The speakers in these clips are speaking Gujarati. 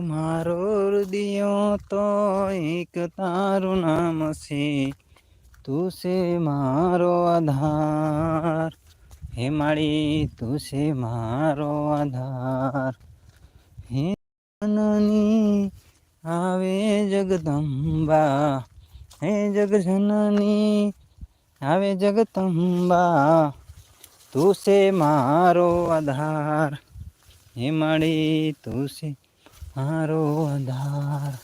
મારો હૃદયો તો એક તારું નામ છે. તું છે મારો આધાર. હે માળી, તું છે મારો આધાર. હે જનની, આવે જગદંબા. હે જગજનની, આવે જગદંબા. તું છે મારો આધાર. હે માળી, તું છે મારો આધાર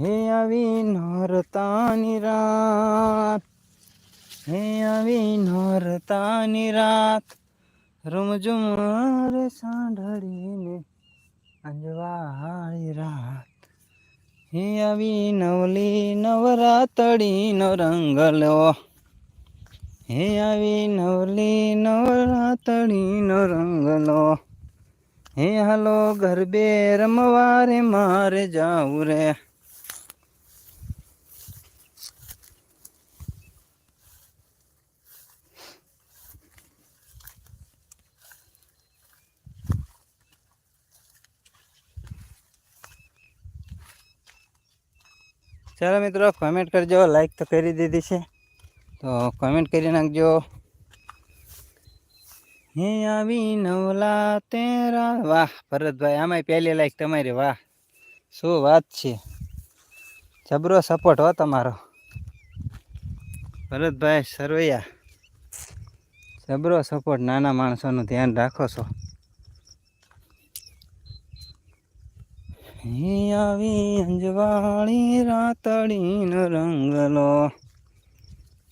હે આવી નોરતાની રાત, હે આવી નોરતાની રાત, રૂમઝુમ રે સાંઢળીને અંજવાળી રાત. હે આવી નવલી નવરાતડીનો રંગ લો. હે આવી નવલી નવરાતડીનો રંગ લો હે હાલો ગરબે રમવા રે મારે જાવું રે. ચાલો મિત્રો કોમેન્ટ કરજો લાઈક તો કરી દીધી છે. તો કમેન્ટ કરી નાખજો. હે આવી નવલા તેરા. વાહ, ભરતભાઈ, આમાંય પહેલી લાઈક તમારી, વાહ. શું વાત છે? જબરો સપોર્ટ હો તમારો. ભરતભાઈ, સરવૈયા. જબરો સપોર્ટ નાના માણસોનું ધ્યાન રાખો છો. આવી અંજવાળી રાતડીનો રંગલો.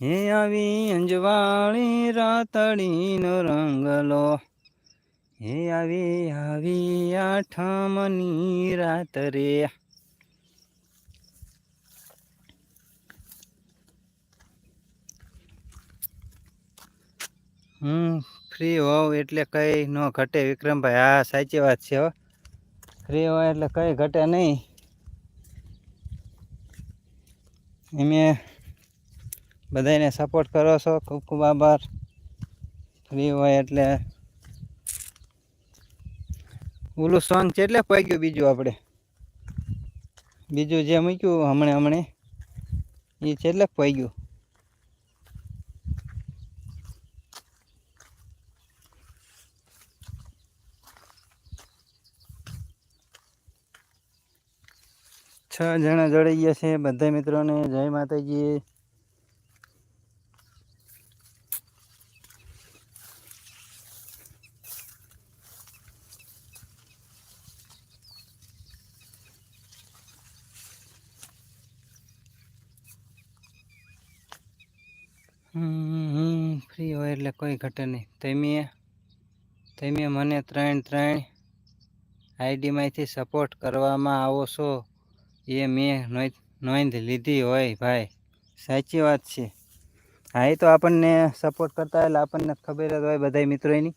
હે આવી અંજવાળી રાતડીનો રંગલો. હે આવી આવી આઠમની રાત રે હું ફ્રી હોઉં એટલે કંઈ ન ઘટે વિક્રમભાઈ. હા, સાચી વાત છે હો. ફ્રી હોય એટલે કંઈ ઘટે નહીં. એમે બધાને સપોર્ટ કરો છો. ખૂબ ખૂબ આભાર. ફ્રી હોય એટલે. ઓલું સોંગ કેટલે ગયું બીજું આપણે? બીજું જે મૂક્યું હમણે હમણે, એ છેલ્લે ગયું? છ જણા જોડાઈ ગયા છે. બધા મિત્રોને જય માતાજી. ફ્રી હોય એટલે કોઈ ઘટે નહીં. તમે તમે મને ત્રણ ત્રણ આઈડીમાંથી સપોર્ટ કરવામાં આવો છો એ મેં નોંધ લીધી હોય ભાઈ. સાચી વાત છે. હા, એ તો આપણને સપોર્ટ કરતા એટલે આપણને ખબર જ હોય બધા મિત્રોની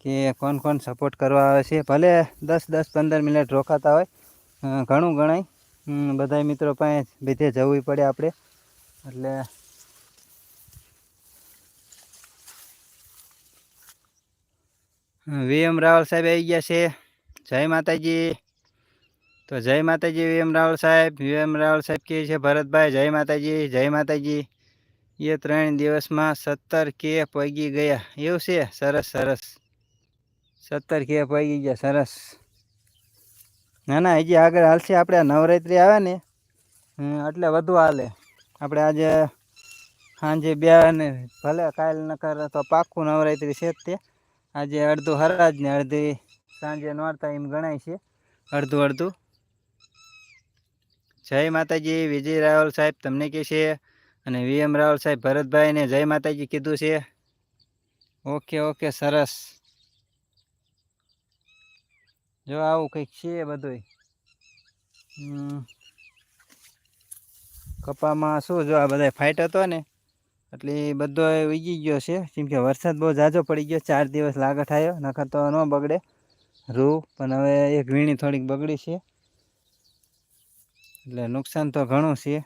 કે કોણ કોણ સપોર્ટ કરવા આવે છે. ભલે દસ દસ, પંદર મિનિટ રોકાતા હોય ઘણું ગણાય. બધા મિત્રો પાસે બીજે જવું પડે આપણે. એટલે વીએમ રાવલ સાહેબ આવી ગયા છે. જય માતાજી. તો જય માતાજી વીએમ રાવલ સાહેબ. વીએમ રાવલ સાહેબ કહે છે, ભરતભાઈ, જય માતાજી જય માતાજી. એ ત્રણ દિવસમાં સત્તર કે પગી ગયા. એવું છે? સરસ સરસ. સત્તર કે પગી ગયા, સરસ. ના ના, હજી આગળ હાલશે. આપણે નવરાત્રિ આવે ને એટલે વધુ હાલે. આપણે આજે સાંજે બે ને ભલે કાલ નકર તો પાક્કું નવરાત્રિ છે જ તે. આજે અડધું હરાજ ને અડધી સાંજે નોરતા એમ ગણાય છે. અડધું અડધું. જય માતાજી, વિજય રાવલ સાહેબ તમને કે છે અને વીએમ રાવલ સાહેબ ભરતભાઈને જય માતાજી કીધું છે. ઓકે ઓકે, સરસ. જો આવું કંઈક છે બધું કપામાં શું જો આ બધા ફાઇટ હતો ને? એટલે બધો ઉગી ગયો છે. કેમ કે વરસાદ બહુ ઝાઝો પડી ગયો, ચાર દિવસ લાગત આવ્યો નખર તો ન બગડે. રૂ, પણ હવે એક વીણી થોડીક બગડી છે. એટલે નુકસાન તો ઘણું છે.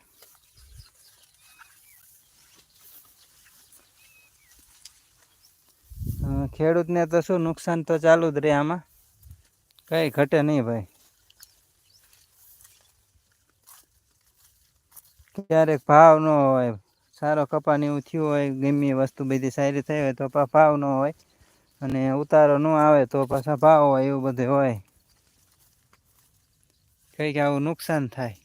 ખેડૂતને તો શું નુકસાન તો ચાલુ જ રહે આમાં. કંઈ ઘટે નહીં ભાઈ. ક્યારેક ભાવ ન હોય. સારો કપાને એવું થયું હોય, ગમે વસ્તુ બધી સારી થઈ હોય તો પાછા ભાવ ન હોય અને ઉતારો ન આવે તો પાછા ભાવ હોય એવું બધું હોય. કંઈક આવું નુકસાન થાય.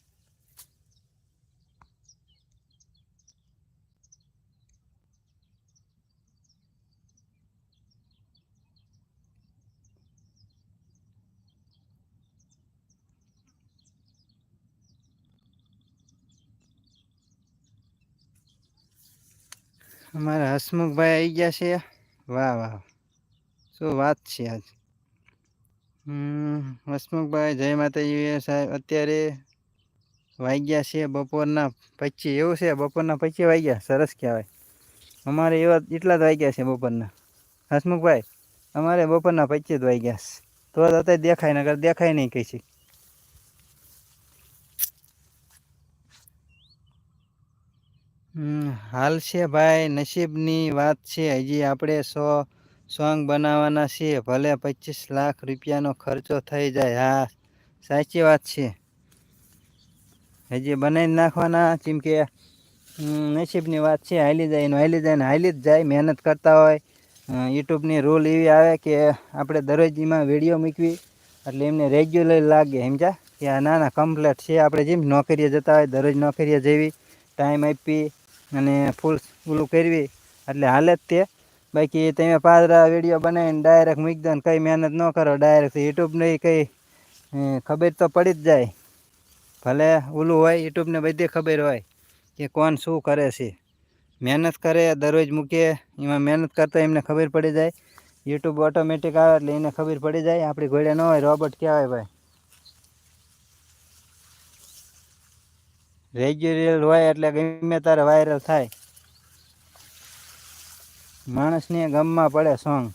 અમારા હસમુખભાઈ આવી ગયા છે. વાહ વાહ. શું વાત છે આજ. હસમુખભાઈ, જય માતાજી. સાહેબ, અત્યારે વાગ્યા છે બપોરના પચીસ. એવું છે, બપોરના પચીસ વાગ્યા? સરસ કહેવાય. અમારે એવા એટલા જ વાગ્યા છે બપોરના. હસમુખભાઈ, અમારે બપોરના પચીસ જ વાગ્યા તો અત્યારે દેખાય નગર દેખાય નહીં કઈ છે હાલ છે ભાઈ, નસીબની વાત છે. હજી આપણે સો, સોંગ બનાવવાના છીએ. ભલે પચીસ લાખ રૂપિયાનો ખર્ચો થઈ જાય. હા, સાચી વાત છે. હજી બનાવી નાખવાના જેમ કે નસીબની વાત છે. હાલી જાય એનું હાલી જાય ને હાલી જ જાય. મહેનત કરતા હોય. યુટ્યુબની રૂલ એવી આવે કે આપણે દરરોજ એમાં વીડિયો મૂકવી, એટલે એમને રેગ્યુલર લાગે. સમજ્યા? કે ના ના કમ્પ્લેટ છે. આપણે જેમ નોકરીએ જતા હોય, દરરોજ નોકરીએ જેવી ટાઈમ આપી અને ફૂલ ઓલું કરવી. એટલે હાલે જ તે. બાકી તમે પાદરા વીડિયો બનાવીને ડાયરેક્ટ મૂકી દો ને કંઈ મહેનત ન કરો. ડાયરેક્ટ યુટ્યુબને કંઈ ખબર તો પડી જ જાય. ભલે ઓલું હોય યુટ્યુબને બધી ખબર હોય કે કોણ શું કરે છે. મહેનત કરે, દરરોજ મૂકે, એમાં મહેનત કરતા એમને ખબર પડી જાય. યુટ્યુબ ઓટોમેટિક આવે એટલે એને ખબર પડી જાય. આપણી ઘોડે ન હોય રોબોટ કહેવાય ભાઈ. રેગ્યુલર હોય એટલે ગમે ત્યારે વાયરલ થાય. માણસને ગમમાં પડે સોંગ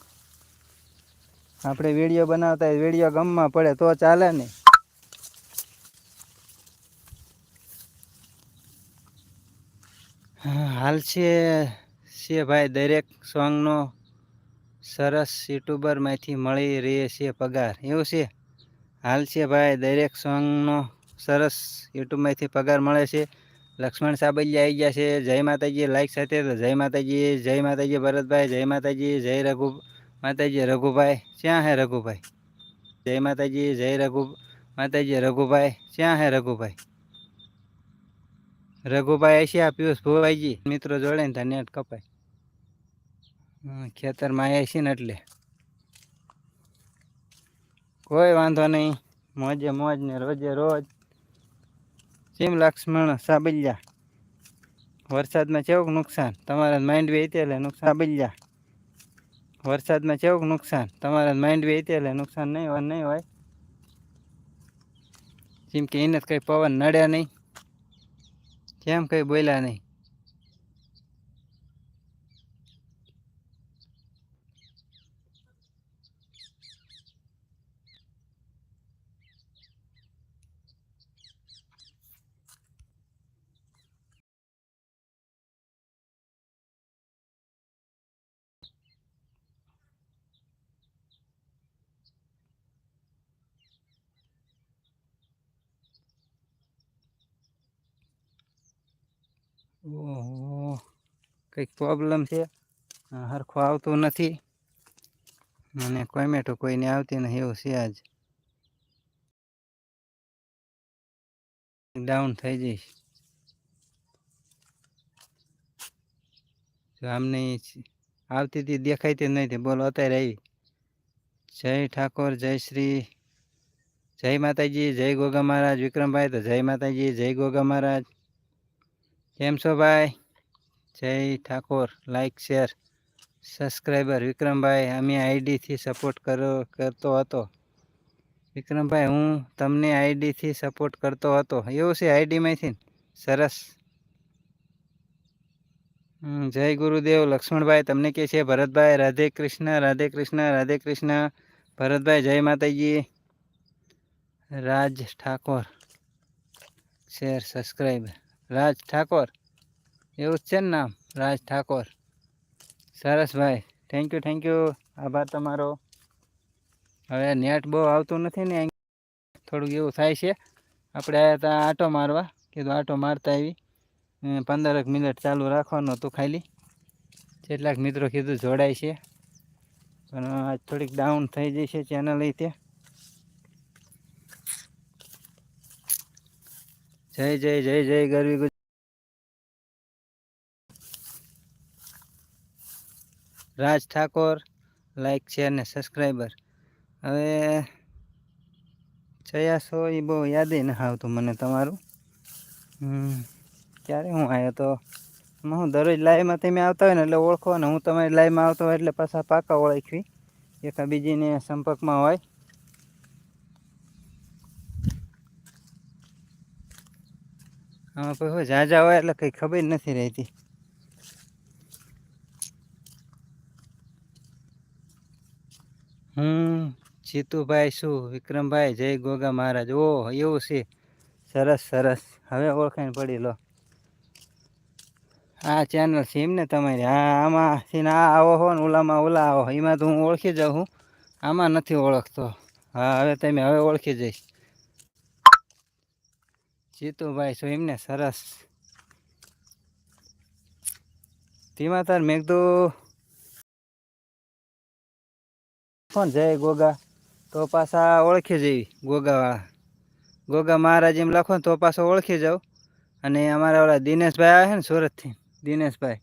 આપણે વીડિયો બનાવતા વીડિયો ગમમાં પડે, તો ચાલે ને. હાલ છે છે ભાઈ, દરેક સોંગનો સરસ યુટ્યુબરમાંથી મળી રહે છે પગાર. એવું છે? હાલ છે ભાઈ, દરેક સોંગનો સરસ યુટ્યુબમાંથી પગાર મળે છે. લક્ષ્મણ સાબલિયા આવી ગયા છે. જય માતાજી લાઈક સાથે તો જય માતાજી જય માતાજી ભરતભાઈ, જય માતાજી, જય રઘુ, માતાજી રઘુભાઈ, ક્યાં હે રઘુભાઈ? જય માતાજી, જય રઘુ, માતાજી રઘુભાઈ, ક્યાં હે રઘુભાઈ? રઘુભાઈ એશિયા પિયુષ ભુવાઈજી, મિત્રો જોડે ને ત્યાં કપાય. ખેતરમાં આવ્યા છીએ ને એટલે. કોઈ વાંધો નહીં, મોજે મોજ ને રોજે રોજ. કેમ લક્ષ્મણ સાબલ્યા વરસાદમાં કેવું નુકસાન? તમારા માઇન્ડ હતી એટલે નુકસાન. સાબલ્યા વરસાદમાં કેવું નુકસાન? તમારા માઇન્ડ વે એટલે નુકસાન નહીં હોય નહીં હોય. જેમ કે એને કંઈ પવન નડ્યા નહીં. કેમ કંઈ બોલ્યા નહીં? કંઈક પ્રોબ્લેમ છે. હરખું આવતું નથી. અને કોમેટો કોઈને આવતી નથી, એવું છે આજ. ડાઉન થઈ જઈશ. આમને આવતી હતી દેખાતી નહીં તે બોલો, અત્યારે આવી. જય ઠાકોર, જય શ્રી. જય માતાજી, જય ગોગા મહારાજ. વિક્રમભાઈ તો જય માતાજી, જય ગોગા મહારાજ. કેમ છો ભાઈ? જય ઠાકોર. લાઈક શેર સબસ્ક્રાઈબર વિક્રમભાઈ, અમે આઈડીથી સપોર્ટ કરો, કરતો હતો. વિક્રમભાઈ, હું તમને આઈડીથી સપોર્ટ કરતો હતો. એવું છે આઈડીમાંથી સરસ. જય ગુરુદેવ. લક્ષ્મણભાઈ, તમને કે છે ભરતભાઈ, રાધે કૃષ્ણ રાધે કૃષ્ણ રાધે કૃષ્ણ. ભરતભાઈ, જય માતાજી. Raj Thakor. Share subscribe Raj Thakor. એવું છે ને નામ, રાજ ઠાકોર. સરસ ભાઈ. થેન્ક યુ થેન્ક યુ આભાર તમારો. હવે નેટ બહુ આવતું નથી ને થોડુંક એવું થાય છે. આપણે આવ્યા હતા આટો મારવા. કીધું આટો મારતા આવી. પંદરક મિનિટ ચાલુ રાખવાનું હતું ખાલી. કેટલાક મિત્રો કીધું જોડાય છે. પણ આજ થોડીક ડાઉન થઈ જઈ છે ચેનલ તે. જય જય જય જય ગરવી રાજ ઠાકોર લાઈક શેર ને સબસ્ક્રાઈબર હવે ચયા છો એ બહુ યાદ ન આવતું મને તમારું. ક્યારે હું આવ્યો તો? હું દરરોજ લાઈવમાં તમે આવતા હોય ને એટલે ઓળખો ને હું તમારી લાઈવમાં આવતો હોય એટલે પાછા પાકા ઓળખવી. એકા બીજીને સંપર્કમાં હોય. આમાં પછી ઝાઝા હોય એટલે કંઈ ખબર નથી રહેતી. હું જીતુભાઈ શું? વિક્રમભાઈ, જય ગોગા મહારાજ. ઓહ એવું છે. સરસ સરસ. હવે ઓળખાણ પડી લો. આ ચેનલ છે એમ ને તમારી. હા આમાં આ આવો હો ને, ઓલામાં ઓલા આવો એમાં તો હું ઓળખી જાઉં હું. આમાં નથી ઓળખતો. હા, હવે તમે હવે ઓળખી જઈશ. જીતુભાઈ શું એમને? સરસ. તેમાં તાર મેં કોણ જય ગોગા? તો પાછા ઓળખી જઈ ગોગાવાળા. ગોગા મહારાજ એમ લખો ને તો પાછો ઓળખી જાઉં અને અમારા ઓલા દિનેશભાઈ આવે ને સુરતથી. દિનેશભાઈ.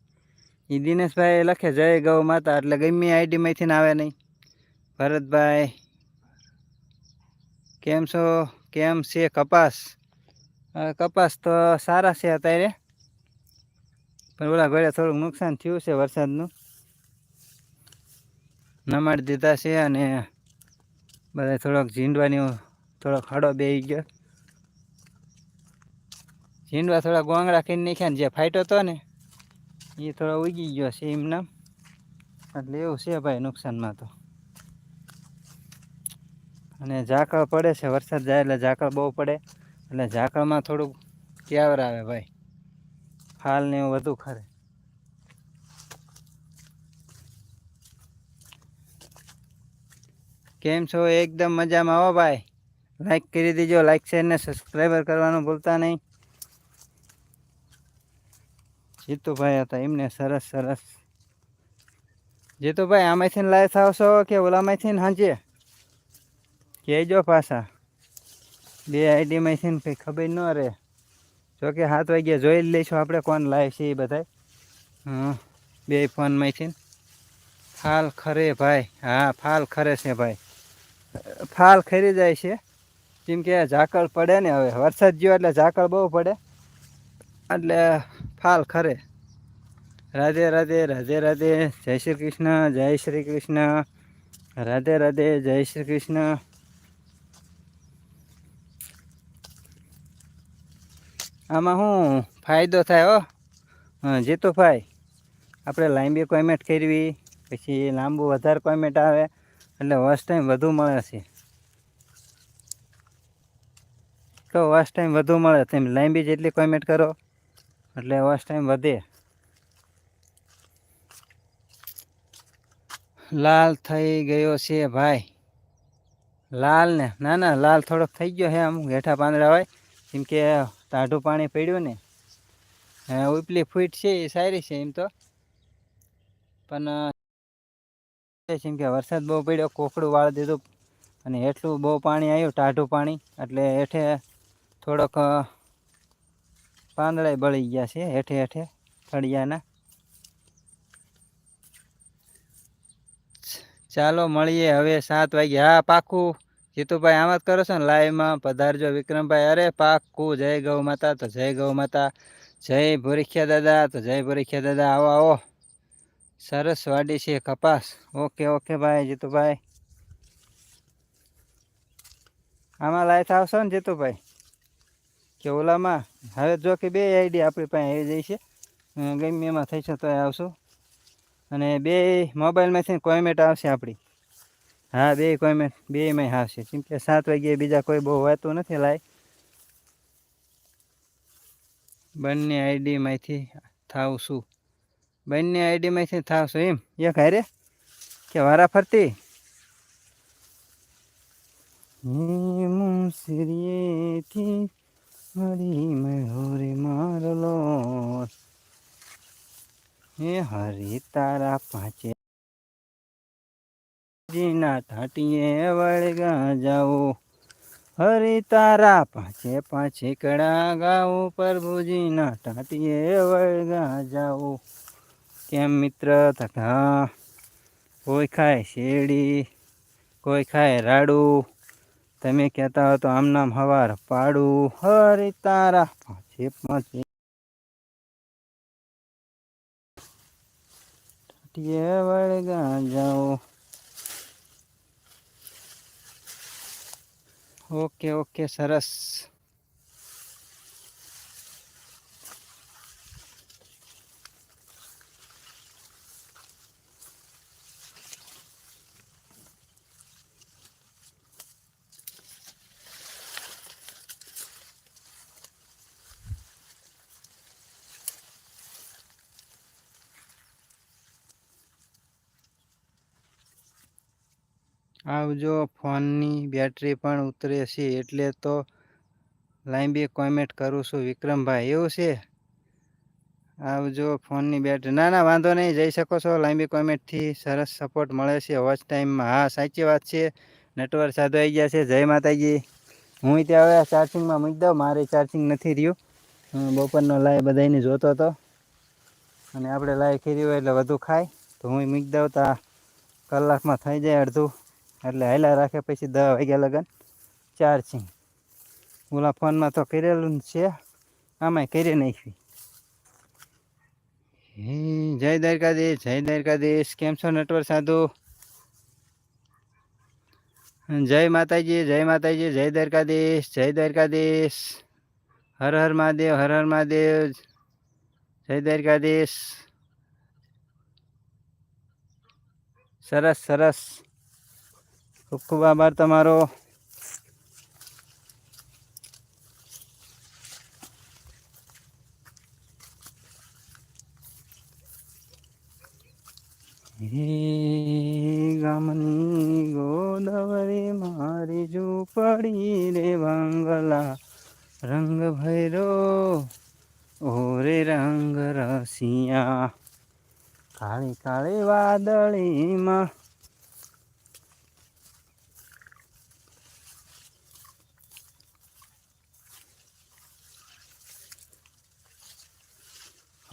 એ દિનેશભાઈ લખે, જય ગૌ માતા. એટલે ગમે આઈડીમાંથી આવે નહીં. ભરતભાઈ, કેમ છો? કેમ છે? કપાસ? કપાસ તો સારા છે અત્યારે. પણ ઓલા ઘરે થોડુંક નુકસાન થયું છે વરસાદનું. નમાડી દીધા છે અને બધા થોડોક ઝીંડવાની થોડોક હડો બે ગયો. ઝીંડવા થોડા ગોંગડા કરીને નાખ્યા ને જે ફાટ્યો હતો ને, એ થોડો ઉગી ગયો છે એમના એટલે એવું છે ભાઈ નુકસાનમાં તો. અને ઝાકળ પડે છે, વરસાદ જાય એટલે ઝાકળ બહુ પડે. એટલે ઝાકળમાં થોડુંક ક્યાવર આવે ભાઈ. હાલ ને એવું વધુ ખરે. કેમ છો? એકદમ મજામાં આવો ભાઈ. લાઈક કરી દેજો. લાઈક શેર ને સબસ્ક્રાઈબર કરવાનું ભૂલતા નહીં. જીતુભાઈ હતા. એમને સરસ સરસ. જીતુભાઈ, આમાંથી લાઈવ થાવશો કે ઓલામાંથી સાંજે કહેજો પાછા. બે આઈડીમાંથી કંઈ ખબર ન રહે. જોકે સાત વાગ્યા જોઈ લઈશું આપણે કોણ લાઈવ છે એ બધાય. હં બે ફોનમાંથી ફાલ ખરે ભાઈ. હા, ફાલ ખરે છે ભાઈ. ફાલ ખરી જાય છે. જેમ કે ઝાકળ પડે ને હવે. વરસાદ ગયો એટલે ઝાકળ બહુ પડે. એટલે ફાલ ખરે. રાધે રાધે રાધે રાધે. જય શ્રી કૃષ્ણ, જય શ્રી કૃષ્ણ. રાધે રાધે, જય શ્રી કૃષ્ણ. આમાં શું ફાયદો થાય હો. હં, જીતુભાઈ, આપણે લાંબી કોમેન્ટ કરવી, પછી લાંબુ વધારે કોમેન્ટ આવે. એટલે વોચ ટાઈમ વધુ મળે છે. તો વોચ ટાઈમ વધુ મળે, તેમ લાંબી જેટલી કોમેન્ટ કરો, એટલે વોચ ટાઈમ વધે. લાલ થઈ ગયો છે ભાઈ. લાલ ને, ના ના, લાલ થોડોક થઈ ગયો છે અમુક હેઠા પાંદડા હોય. કેમ કે ટાઢું પાણી પડ્યું ને. ઉપલી ફૂટ છે, એ સારી છે એમ તો. પણ જેમ કે વરસાદ બહુ પડ્યો, કોકડું વાળી દીધું અને એટલું બહુ પાણી આવ્યું, ટાઢું પાણી. એટલે હેઠે થોડોક પાંદડા બળી ગયા છે, હેઠે હેઠે થળિયાના ચાલો, મળીએ હવે સાત વાગે હા પાકું જીતુભાઈ, આમ જ કરો છો ને લાઈવમાં? પધારજો, વિક્રમભાઈ. અરે પાકું જય ગૌ માતા, તો જય ગૌ માતા. જય ભૂરીખ્યા દાદા, તો જય ભૂરીખ્યા દાદા. આવો આવો. સરસ વાડી છે કપાસ. ઓકે ઓકે ભાઈ, જીતુભાઈ. આમાં લાઈટ આવશો ને જીતુભાઈ? કે ઓલામાં? હવે જો કે બે આઈડી આપણી પાસે આવી જાય છે. ગમે એમાં થઈ છે તો આવશું. અને બે મોબાઈલમાંથી કોમેન્ટ આવશે આપણી. હા, બે કોમેન્ટ બેમાં આવશે. કેમ કે સાત વાગ્યે બીજા કોઈ બહુ વાતું નથી લાય બંને આઈડીમાંથી થાવ બંને આઈડીમાંથી થાવ છું એમ? એક હારે? કે વારા ફરતી? મુસરીએથી હરી મહોરે મારલો હરી તારા પાંચે જીના વળગા જાઓ. હરી તારા પાંચે પાંચે કડા ગાઓ. પ્રભુજીના ટાટીએ વળગા જાઓ. કેમ મિત્ર? તથા કોઈ ખાય શેરડી, કોઈ ખાય રાડું. તમે કહેતા હો તો આમ નામ હવાર પાડું. હરે તારા ટાટીએ વળગા જાઓ ઓકે ઓકે, સરસ. આવજો ફોનની બેટરી પણ ઉતરે છે, એટલે તો લાંબી કોમેન્ટ કરું છું. વિક્રમભાઈ, એવું છે? આવજો ફોનની બેટરી, ના ના, વાંધો નહીં, જઈ શકો છો. લાંબી કોમેન્ટથી સરસ સપોર્ટ મળે છે વોચ ટાઈમમાં હા, સાચી વાત છે. નેટવર્ક સાધો આવી ગયા છે. જય માતાજી. હું ત્યાં હવે ચાર્જિંગમાં મૂકી દઉં. મારે ચાર્જિંગ નથી રહ્યું. હું બપોરનો લાય બધાને જોતો હતો. અને આપણે લાય ખીરી હોય એટલે વધુ ખાય. તો હું મૂકી દઉં તો કલાકમાં થઈ જાય અડધું. એટલે હાલ્યા રાખે પછી દસ વાગ્યા લગન. ચાર્જિંગ ઓલા ફોનમાં તો કરેલું છે. આમાંય કરી નાખી. જય દ્વારકાધીશ જય દ્વારકાધીશ. કેમ છો નટવર સાધુ? જય માતાજી જય માતાજી, જય દ્વારકાધીશ જય દ્વારકાધીશ. હર હર મહાદેવ, હર હર મહાદેવ. જય દ્વારકાધીશ. સરસ સરસ. ખૂબ ખૂબ આભાર તમારો. ગામની ગોદવરી મારી ઝૂંપડી રે વાંગલા રંગ ભૈરો ઓરે રંગ રસિયા. કાળી કાળી વાદળીમાં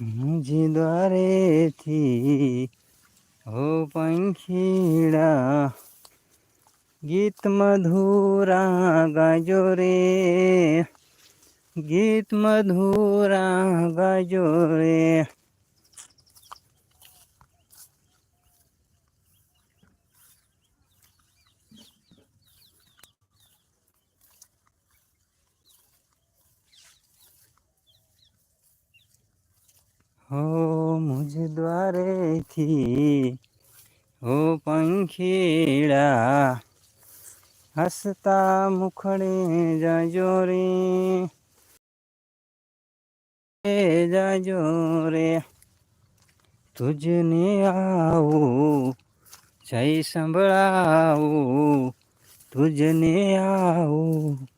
મુજે દ્વારેથી હો પંખીડા ગીત મધુરા ગાજો રે. ગીત મધુરા ગાજો રે. હો મુજ દ્વારેથી, હો પંખીડા, હસતા મુખડે જાજો રે જાજો રે, તુજને આવું, જય સંભળાવું, તુજને આવું,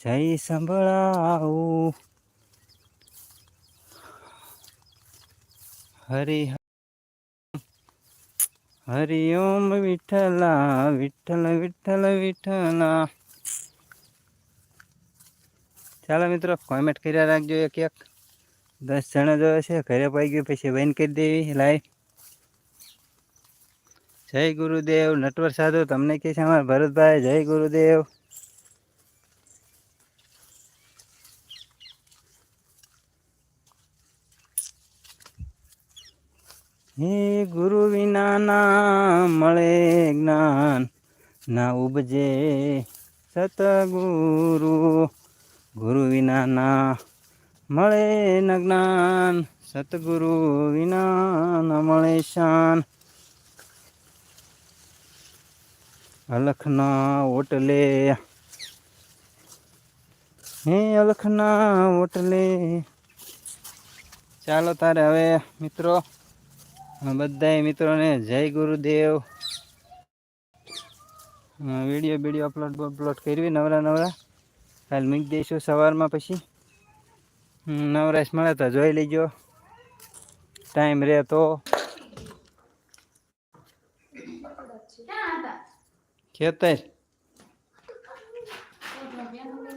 જય સંભળાવું. હરિ હરિ ઓમ વિઠ્ઠલા, વિઠ્ઠલ વિઠ્ઠલ, વિઠ્ઠલા. ચાલો મિત્રો કોમેન્ટ કર્યા રાખજો એક એક. દસ જણા જોવે છે ઘરે પાઈ ગયું, પછી બંધ કરી દેવી, લાઈવ. જય ગુરુદેવ, નટવર સાધુ, તમને કે છે અમારા ભરતભાઈ? જય ગુરુદેવ. હે ગુરુ વિના ના મળે જ્ઞાન, ના ઉપજે સતગુરુ. ગુરુ વિના ના મળે ન જ્ઞાન, સતગુરુ વિના ન મળે શાન. અલખના ઓટલે, હે અલખના ઓટલે. ચાલો તારે હવે મિત્રો બધાય મિત્રોને જય ગુરુદેવ. વીડિયો વીડિયો અપલોડ અપલોડ કરવી નવરા નવરા. કાલ મૂકી દઈશું સવારમાં પછી. નવરાશ મળે તો જોઈ લેજો. ટાઈમ રહે તો ખેતર?